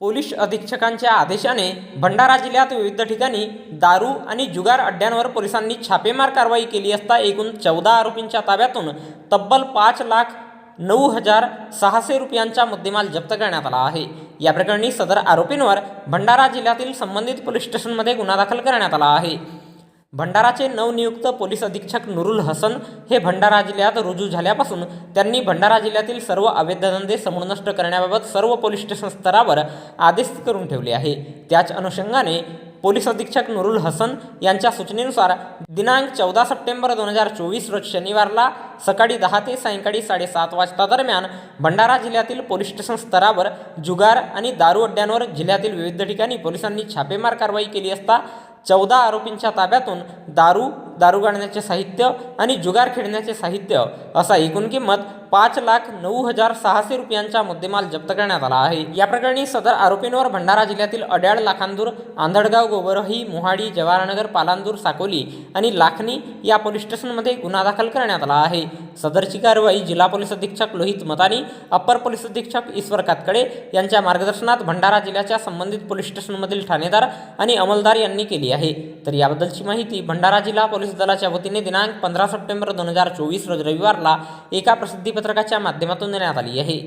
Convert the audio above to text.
Police अधीक्षकांच्या आदेशाने Bhandara जिल्ह्यात विविध ठिकाणी दारू आणि जुगार अड्ड्यांवर पोलिसांनी छापेमार कारवाई केली असता एकूण चौदा आरोपींच्या ताब्यातून तब्बल पाच लाख नऊ हजार सहाशे रुपयांचा मुद्देमाल जप्त करण्यात आला आहे. या प्रकरणी सदर आरोपींवर भंडारा जिल्ह्यातील संबंधित पोलीस स्टेशनमध्ये गुन्हा दाखल करण्यात आला आहे. भंडाराचे नवनियुक्त पोलीस अधीक्षक नुरुल हसन हे भंडारा जिल्ह्यात रुजू झाल्यापासून त्यांनी भंडारा जिल्ह्यातील सर्व अवैध धंदे समूळ नष्ट करण्याबाबत सर्व पोलीस स्टेशन स्तरावर आदेश करून ठेवले आहे. त्याच अनुषंगाने पोलीस अधीक्षक नुरुल हसन यांच्या सूचनेनुसार दिनांक चौदा सप्टेंबर दोन हजार चोवीस रोज शनिवारला सकाळी दहा ते सायंकाळी साडेसात वाजता दरम्यान भंडारा जिल्ह्यातील पोलीस स्टेशन स्तरावर जुगार आणि दारू अड्ड्यांवर जिल्ह्यातील विविध ठिकाणी पोलिसांनी छापेमार कारवाई केली असता चौदा आरोपींच्या ताब्यातून दारू दारू गाळण्याचे साहित्य आणि जुगार खेळण्याचे साहित्य असा एकूण किंमत पाच लाख नऊ हजार सहाशे रुपयांचा मुद्देमाल जप्त करण्यात आला आहे. या प्रकरणी सदर आरोपींवर भंडारा जिल्ह्यातील अड्याळ लाखांदूर आंधळगाव गोबरही मोहाडी जवाहरनगर पालांदूर साकोली आणि लाखनी या पोलीस स्टेशनमध्ये गुन्हा दाखल करण्यात आला आहे. सदरची कारवाई जिल्हा पोलीस अधीक्षक लोहित मतानी अप्पर पोलीस अधीक्षक ईश्वर कातकडे यांच्या मार्गदर्शनात भंडारा जिल्ह्याच्या संबंधित पोलीस स्टेशनमधील ठाणेदार आणि अंमलदार यांनी केली आहे. तर याबद्दलची माहिती भंडारा जिल्हा पोलीस दलाच्या वतीने दिनांक पंधरा सप्टेंबर दोन हजार चोवीस रोज रविवारला एका प्रसिद्धी पत्रकाच्या माध्यमातून देण्यात आली आहे